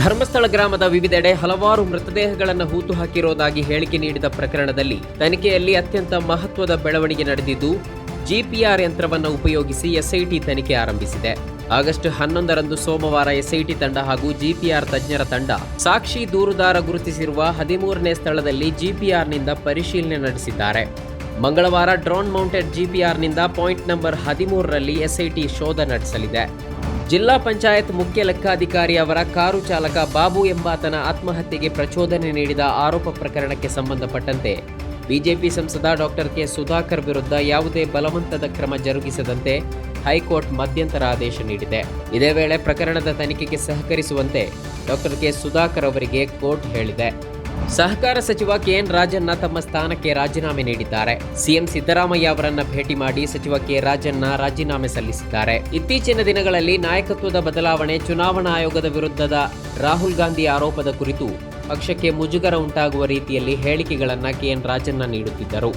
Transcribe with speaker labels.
Speaker 1: ಧರ್ಮಸ್ಥಳ ಗ್ರಾಮದ ವಿವಿಧೆಡೆ ಹಲವಾರು ಮೃತದೇಹಗಳನ್ನು ಹೂತು ಹಾಕಿರೋದಾಗಿ ಹೇಳಿಕೆ ನೀಡಿದ ಪ್ರಕರಣದಲ್ಲಿ ತನಿಖೆಯಲ್ಲಿ ಅತ್ಯಂತ ಮಹತ್ವದ ಬೆಳವಣಿಗೆ ನಡೆದಿದ್ದು, ಜಿಪಿಆರ್ ಯಂತ್ರವನ್ನು ಉಪಯೋಗಿಸಿ ಎಸ್ಐಟಿ ತನಿಖೆ ಆರಂಭಿಸಿದೆ. ಆಗಸ್ಟ್ ಹನ್ನೊಂದರಂದು ಸೋಮವಾರ ಎಸ್ಐಟಿ ತಂಡ ಹಾಗೂ ಜಿಪಿಆರ್ ತಜ್ಞರ ತಂಡ ಸಾಕ್ಷಿ ದೂರುದಾರ ಗುರುತಿಸಿರುವ ಹದಿಮೂರನೇ ಸ್ಥಳದಲ್ಲಿ ಜಿಪಿಆರ್ನಿಂದ ಪರಿಶೀಲನೆ ನಡೆಸಿದ್ದಾರೆ. ಮಂಗಳವಾರ ಡ್ರೋನ್ ಮೌಂಟೆಡ್ ಜಿಪಿಆರ್ನಿಂದ ಪಾಯಿಂಟ್ ನಂಬರ್ ಹದಿಮೂರರಲ್ಲಿ ಎಸ್ಐಟಿ ಶೋಧ ನಡೆಸಲಿದೆ. ಜಿಲ್ಲಾ ಪಂಚಾಯತ್ ಮುಖ್ಯ ಲೆಕ್ಕಾಧಿಕಾರಿ ಅವರ ಕಾರು ಚಾಲಕ ಬಾಬು ಎಂಬಾತನ ಆತ್ಮಹತ್ಯೆಗೆ ಪ್ರಚೋದನೆ ನೀಡಿದ ಆರೋಪ ಪ್ರಕರಣಕ್ಕೆ ಸಂಬಂಧಪಟ್ಟಂತೆ ಬಿಜೆಪಿ ಸಂಸದ ಡಾಕ್ಟರ್ ಕೆ ಸುಧಾಕರ್ ವಿರುದ್ಧ ಯಾವುದೇ ಬಲವಂತದ ಕ್ರಮ ಜರುಗಿಸದಂತೆ ಹೈಕೋರ್ಟ್ ಮಧ್ಯಂತರ ಆದೇಶ ನೀಡಿದೆ. ಇದೇ ವೇಳೆ ಪ್ರಕರಣದ ತನಿಖೆಗೆ ಸಹಕರಿಸುವಂತೆ ಡಾಕ್ಟರ್ ಕೆ ಸುಧಾಕರ್ ಅವರಿಗೆ ಕೋರ್ಟ್ ಹೇಳಿದೆ. ಸಹಕಾರ ಸಚಿವ ಕೆಎನ್ ರಾಜಣ್ಣ ತಮ್ಮ ಸ್ಥಾನಕ್ಕೆ ರಾಜೀನಾಮೆ ನೀಡಿದ್ದಾರೆ. ಸಿಎಂ ಸಿದ್ದರಾಮಯ್ಯ ಅವರನ್ನ ಭೇಟಿ ಮಾಡಿ ಸಚಿವ ಕೆ ರಾಜಣ್ಣ ರಾಜೀನಾಮೆ ಸಲ್ಲಿಸಿದ್ದಾರೆ. ಇತ್ತೀಚಿನ ದಿನಗಳಲ್ಲಿ ನಾಯಕತ್ವದ ಬದಲಾವಣೆ ಚುನಾವಣಾ ಆಯೋಗದ ವಿರುದ್ಧದ ರಾಹುಲ್ ಗಾಂಧಿ ಆರೋಪದ ಕುರಿತು ಪಕ್ಷಕ್ಕೆ ಮುಜುಗರ ಉಂಟಾಗುವ ರೀತಿಯಲ್ಲಿ ಹೇಳಿಕೆಗಳನ್ನ ಕೆಎನ್ ರಾಜಣ್ಣ ನೀಡುತ್ತಿದ್ದರು.